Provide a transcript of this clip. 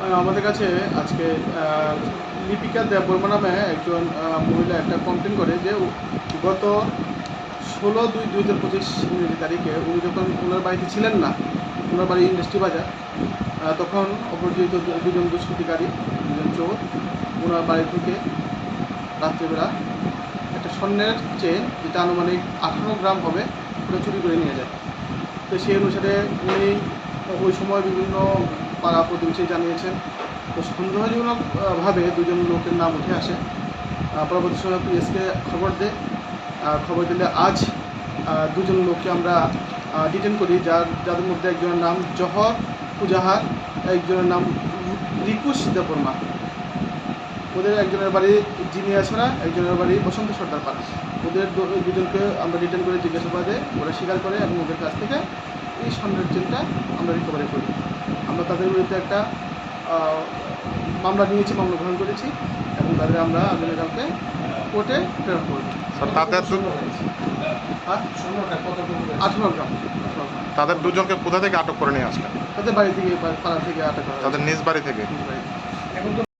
আমাদের কাছে আজকে লিপিকা দেব বর্মা নামে একজন মহিলা একটা কমপ্লেন করে যে গত ষোলো দুই দুই হাজার পঁচিশ ইংরেজি তারিখে উনি যখন ওনার বাড়িতে ছিলেন না, ওনার বাড়ি ইন্ডাস্ট্রি বাজার তখন অপরিচিত দু- দুজন দুষ্কৃতিকারী, দুজন চোর, ওনার বাড়ি থেকে রাত্রিবেলা একটা স্বর্ণের চেন, যেটা আনুমানিক আঠারো গ্রাম হবে, ওটা চুরি করে নিয়ে যায়। তো সেই অনুসারে উনি ওই সময় বিভিন্ন পাড়া প্রতিবেশী জানিয়েছেন। তো সন্দেহজনকভাবে দুজন লোকের নাম উঠে আসে। পরবর্তী সময় পিএসকে খবর দেয়। খবর দিলে আজ দুজন লোককে আমরা ডিটেন করি। যার, যাদের মধ্যে একজনের নাম জহর পুজাহার একজনের নাম রিকুশ দেববর্মা। ওদের একজনের বাড়ি জিনিয়াছড়া, একজনের বাড়ি বসন্ত সর্দার পাড়া। ওদের দুজনকে আমরা রিটার্ন করে জিজ্ঞাসাবাদে ওরা স্বীকার করে এবং ওদের কাছ থেকে এই চেনটা আমরা রিকভারি করি। আমরা তাদের বিরুদ্ধে একটা মামলা নিয়েছি মামলা গ্রহণ করেছি এবং তাদের আমরা আগামীকালকে কোর্টে প্রেরণ করব। তাদের আঠারো গ্রাম তাদের দুজনকে কোথা থেকে আটক করে নিয়ে আসলেন? তাদের বাড়ি থেকে পাড়া থেকে আটক করা তাদের নিজ বাড়ি থেকে? এখন